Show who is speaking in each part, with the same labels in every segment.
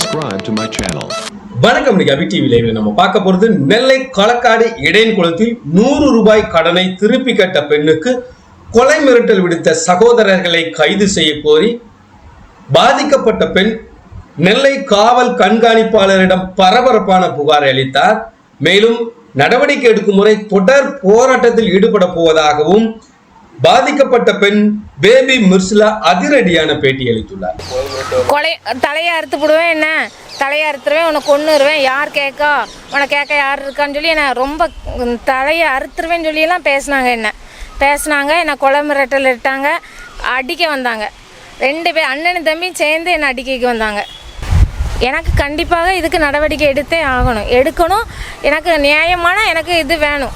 Speaker 1: subscribe to my channel.
Speaker 2: வணக்கம் இன்னைக்கு அபி TV லைவ்ல நம்ம பார்க்க போறது நெல்லை களக்காடு இடையன் குளத்தில் நூறு ரூபாய் கடனை திருப்பி கட்ட பெண்ணுக்கு கொலை மிரட்டல் விடுத்த சகோதரர்களை கைது செய்ய கோரி பாதிக்கப்பட்ட பெண் நெல்லை காவல் கண்காணிப்பாளரிடம் பரபரப்பான புகார் அளித்தார் மேலும் நடவடிக்கை எடுக்கும் முறை தொடர் போராட்டத்தில் ஈடுபட போவதாகவும் பாதிக்கப்பட்ட பெண் பேபி மிர்சிலா அதிரடியான பேட்டி அளித்துள்ளார்.
Speaker 3: கொலை தலையை அறுத்து போடுவேன் என்ன? தலையை அறுத்துருவேன் உன்னை கொன்னுருவேன். யார் கேட்கா? உன்னை கேட்க யார் இருக்கான்னு சொல்லி என்னை ரொம்ப தலையை அறுத்துருவேன்னு சொல்லியெல்லாம் பேசினாங்க என்ன. பேசினாங்க என்னை கொலை மிரட்டல் இட்டாங்க அடிக்க வந்தாங்க. ரெண்டு பேர் அண்ணனும் தம்பியும் சேர்ந்து என்னை அடிக்க வந்தாங்க. எனக்கு கண்டிப்பாக இதுக்கு நடவடிக்கை எடுத்தே ஆகணும். எடுக்கணும் எனக்கு நியாயமான எனக்கு இது வேணும்.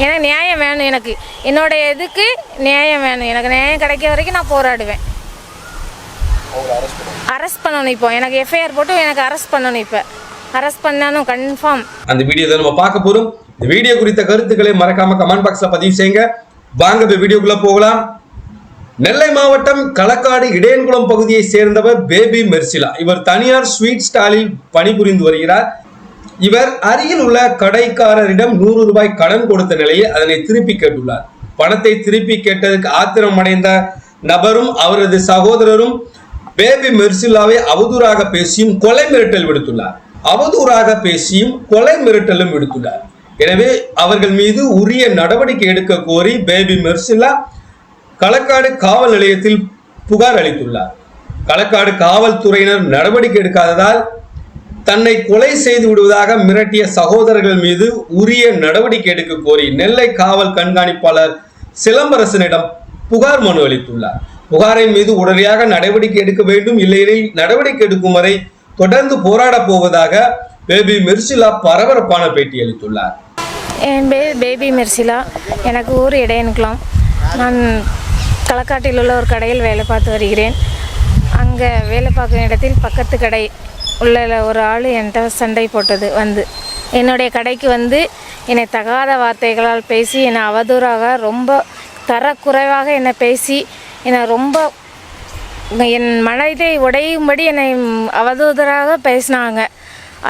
Speaker 3: எனக்கு நியாயம் வேணும். எனக்கு என்னோட இதுக்கு நியாயம் வேணும். எனக்கு நியாயம் கிடைக்க வரைக்கும் நான் போராடுவேன். அரெஸ்ட் பண்ணணும் இப்போ. எனக்கு எஃப்ஐஆர் போட்டு எனக்கு அரெஸ்ட் பண்ணணும் இப்போ. அரெஸ்ட் பண்ணணும் கன்ஃபார்ம்
Speaker 2: அந்த வீடியோ தான் நம்ம பார்க்க போறோம். இந்த வீடியோ குறித்த கருத்துக்களை மறக்காம கமெண்ட் பாக்ஸ்ல பதிவு செய்யுங்க. வாங்க இந்த வீடியோக்குள்ள போகலாம். நெல்லை மாவட்டம் களக்காடு இடையன்குளம் பகுதியை சேர்ந்தவர் பேபி மெர்சிலா. இவர் தனியார் ஸ்வீட் ஸ்டாலில் பணிபுரிந்து வருகிறார். இவர் அருகில் உள்ள கடைக்காரரிடம் நூறு ரூபாய் கடன் கொடுத்த நிலையில் அதனை திருப்பி கேட்டுள்ளார். பணத்தை திருப்பி கேட்டதுக்கு ஆத்திரம் அடைந்த நபரும் அவரது சகோதரரும் பேபி மெர்சிலாவை அவதூறாக பேசியும் கொலை மிரட்டல் விடுத்துள்ளார். அவதூறாக பேசியும் கொலை மிரட்டலும் விடுத்துள்ளார். எனவே அவர்கள் மீது உரிய நடவடிக்கை எடுக்க கோரி பேபி மெர்சிலா களக்காடு காவல் நிலையத்தில் புகார் அளித்துள்ளார். களக்காடு காவல்துறையினர் நடவடிக்கை எடுக்காததால் தன்னை கொலை செய்து விடுவதாக மிரட்டிய சகோதரர்கள் மீது உரிய நடவடிக்கை எடுக்க கோரி நெல்லை காவல் கண்காணிப்பாளர் சிலம்பரசனிடம் புகார் மனு அளித்துள்ளார். புகாரின் மீது உடனடியாக நடவடிக்கை எடுக்க வேண்டும். இல்லையெனில் நடவடிக்கை எடுக்கும் வரை தொடர்ந்து போராடப் போவதாக பேபி மெர்சிலா பரபரப்பான பேட்டி அளித்துள்ளார்.
Speaker 3: என் பேர் பேபி மெர்சிலா எனக்கு ஊர் இடையனுக்கலாம். நான் களக்காட்டில் உள்ள ஒரு கடையில் வேலை பார்த்து வருகிறேன். அங்கே வேலை பார்க்கும் இடத்தில் பக்கத்து கடை உள்ள ஒரு ஆள் என்கிட்ட சண்டை போட்டது வந்து. என்னுடைய கடைக்கு வந்து என்னை தகாத வார்த்தைகளால் பேசி என்னை அவதூறாக ரொம்ப தரக்குறைவாக என்னை பேசி என்னை ரொம்ப என் மனதை உடையும்படி என்னை அவதூதராக பேசினாங்க.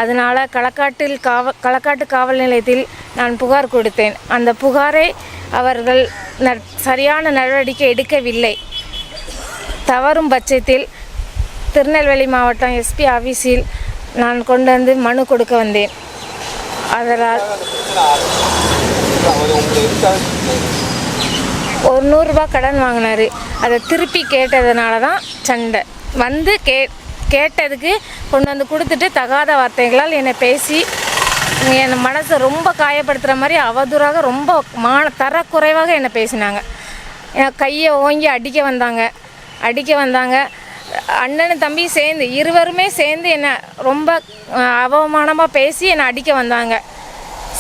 Speaker 3: அதனால் களக்காட்டில் காவ களக்காட்டு காவல் நிலையத்தில் நான் புகார் கொடுத்தேன். அந்த புகாரை அவர்கள் ந சரியான நடவடிக்கை எடுக்கவில்லை. தவறும் பட்சத்தில் திருநெல்வேலி மாவட்டம் எஸ்பி ஆஃபீஸில் நான் கொண்டு வந்து மனு கொடுக்க வந்தேன். அதனால் ஒரு நூறுரூபா கடன் வாங்கினாரு. அதை திருப்பி கேட்டதுனால தான் சண்டை. வந்து கே கேட்டதுக்கு கொண்டு வந்து கொடுத்துட்டு தகாத வார்த்தைகளால் என்னை பேசி என் மனசை ரொம்ப காயப்படுத்துகிற மாதிரி அவதூறாக ரொம்ப மான தரக்குறைவாக என்னை பேசினாங்க. என் கையை ஓங்கி அடிக்க வந்தாங்க. அடிக்க வந்தாங்க. அண்ணன் தம்பி சேர்ந்து இருவருமே சேர்ந்து என்னை ரொம்ப அவமானமாக பேசி என்னை அடிக்க வந்தாங்க.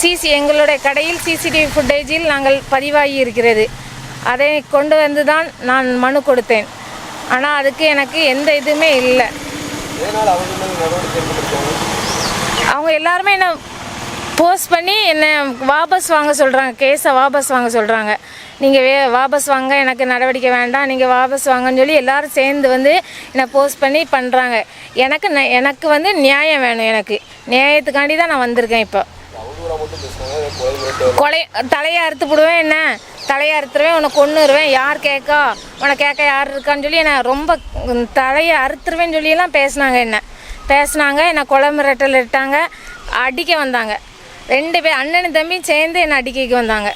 Speaker 3: சிசி எங்களுடைய கடையில் சிசிடிவி ஃபுட்டேஜில் நாங்கள் பதிவாகி இருக்கிறது. அதை கொண்டு வந்து தான் நான் மனு கொடுத்தேன். ஆனால் அதுக்கு எனக்கு எந்த இதுவுமே இல்லை. அவங்க எல்லாருமே என்னை போஸ்ட் பண்ணி என்னை வாபஸ் வாங்க சொல்கிறாங்க கேஸை வாபஸ் வாங்க சொல்கிறாங்க நீங்கள் வே வாபஸ் வாங்க எனக்கு நடவடிக்கை வேண்டாம் நீங்கள் வாபஸ் வாங்கன்னு சொல்லி எல்லோரும் சேர்ந்து வந்து என்னை போஸ்ட் பண்ணி பண்ணுறாங்க எனக்கு ந- எனக்கு வந்து நியாயம் வேணும் எனக்கு. நியாயத்துக்காண்டி தான் நான் வந்திருக்கேன் இப்போ. கொலை தலையை அறுத்து விடுவேன் என்ன? தலையை அறுத்துருவேன் உன்னை கொன்னுருவேன் யார் கேட்கா? உன்னை கேட்க யார் இருக்கான்னு சொல்லி என்னை ரொம்ப தலையை அறுத்துருவேன்னு சொல்லியெல்லாம் பேசினாங்க என்ன. பேசுனாங்க என்னை கொலை மிரட்டல் இட்டாங்க அடிக்க வந்தாங்க. ரெண்டு பேர் அண்ணனும் தம்பியும் சேர்ந்து என்னை அடிக்க வந்தாங்க.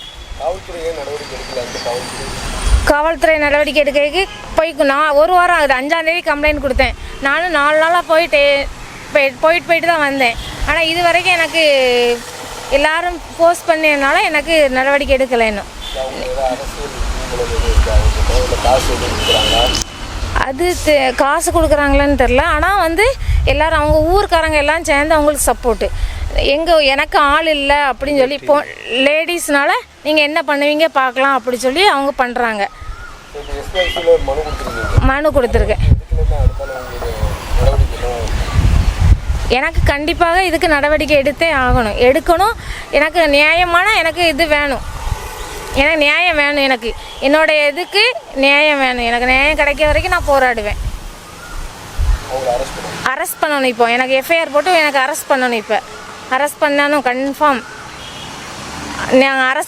Speaker 3: காவல்துறை. நடவடிக்கை எடுக்கிறதுக்கு போய் நான் ஒரு வாரம் ஆகுது. அஞ்சாந்தேதி கம்ப்ளைண்ட் கொடுத்தேன். நானும் நாலு நாளாக போயிட்டு போய்- போயிட்டு போயிட்டு தான் வந்தேன். ஆனால் இது வரைக்கும் எனக்கு எல்லாரும் போஸ்ட் பண்ணதுனால எனக்கு நடவடிக்கை எடுக்கலை இன்னும். அது காசு கொடுக்குறாங்களான்னு தெரில ஆனால் வந்து எல்லோரும் அவங்க ஊருக்காரங்க எல்லாம் சேர்ந்து அவங்களுக்கு சப்போர்ட்டு எங்கே எனக்கு ஆள் இல்லை அப்படின்னு சொல்லி இப்போ லேடிஸ்னால நீங்கள் என்ன பண்ணுவீங்க பார்க்கலாம் அப்படி சொல்லி அவங்க பண்ணுறாங்க மனு கொடுத்துருக்கேன் எனக்கு கண்டிப்பாக இதுக்கு நடவடிக்கை எடுத்தே ஆகணும். எடுக்கணும். எனக்கு நியாயமான எனக்கு இது வேணும். எனக்கு நியாயம் வேணும் எனக்கு. என்னோட இதுக்கு நியாயம் வேணும்? எனக்கு நியாயம் கிடைக்க வரைக்கும் நான் போராடுவேன். அரெஸ்ட் பண்ணணும் இப்போ. எனக்கு எஃப்ஐஆர் போட்டு எனக்கு அரெஸ்ட் பண்ணணும் இப்போ. அரெஸ்ட் பண்ணணும் கன்ஃபார்ம் நாங்கள் அரெஸ்ட்